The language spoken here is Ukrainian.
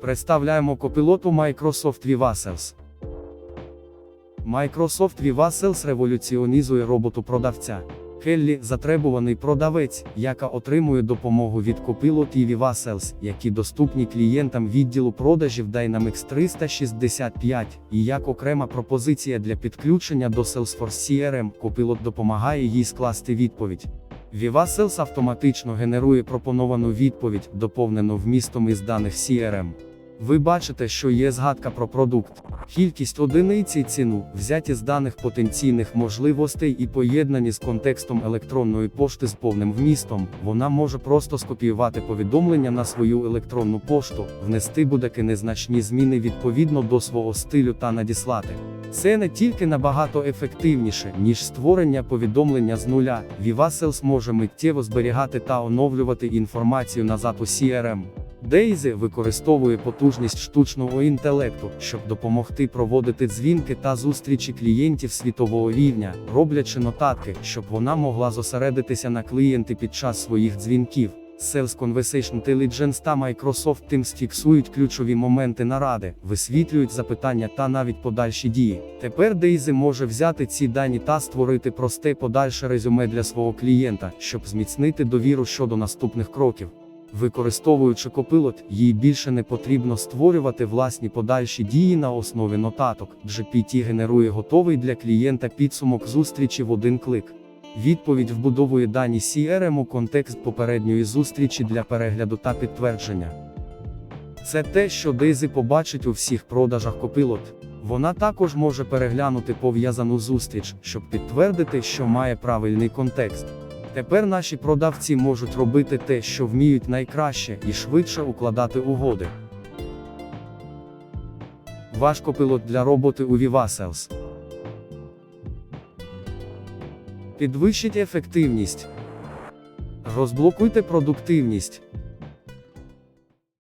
Представляємо копілоту Microsoft Viva Sales. Microsoft Viva Sales революціонізує роботу продавця. Келлі затребуваний продавець, яка отримує допомогу від Copilot і Viva які доступні клієнтам відділу продажів Dynamics 365, і як окрема пропозиція для підключення до Salesforce CRM, Copilot допомагає їй скласти відповідь. Viva Sales автоматично генерує пропоновану відповідь, доповнену вмістом із даних CRM. Ви бачите, що є згадка про продукт. Кількість одиниць і ціну, взяті з даних потенційних можливостей і поєднані з контекстом електронної пошти з повним вмістом, вона може просто скопіювати повідомлення на свою електронну пошту, внести будь-які незначні зміни відповідно до свого стилю та надіслати. Це не тільки набагато ефективніше, ніж створення повідомлення з нуля. VivaSales може миттєво зберігати та оновлювати інформацію назад у CRM. Дейзі використовує потужність штучного інтелекту, щоб допомогти проводити дзвінки та зустрічі клієнтів світового рівня, роблячи нотатки, щоб вона могла зосередитися на клієнти під час своїх дзвінків. Sales Conversation Intelligence та Microsoft Teams фіксують ключові моменти наради, висвітлюють запитання та навіть подальші дії. Тепер Дейзі може взяти ці дані та створити просте подальше резюме для свого клієнта, щоб зміцнити довіру щодо наступних кроків. Використовуючи копилот, їй більше не потрібно створювати власні подальші дії на основі нотаток. GPT генерує готовий для клієнта підсумок зустрічі в один клик. Відповідь вбудовує дані CRM у контекст попередньої зустрічі для перегляду та підтвердження. Це те, що Дейзі побачить у всіх продажах копилот. Вона також може переглянути пов'язану зустріч, щоб підтвердити, що має правильний контекст. Тепер наші продавці можуть робити те, що вміють найкраще, і швидше укладати угоди. Ваш копилот для роботи у VivaSales. Підвищіть ефективність. Розблокуйте продуктивність.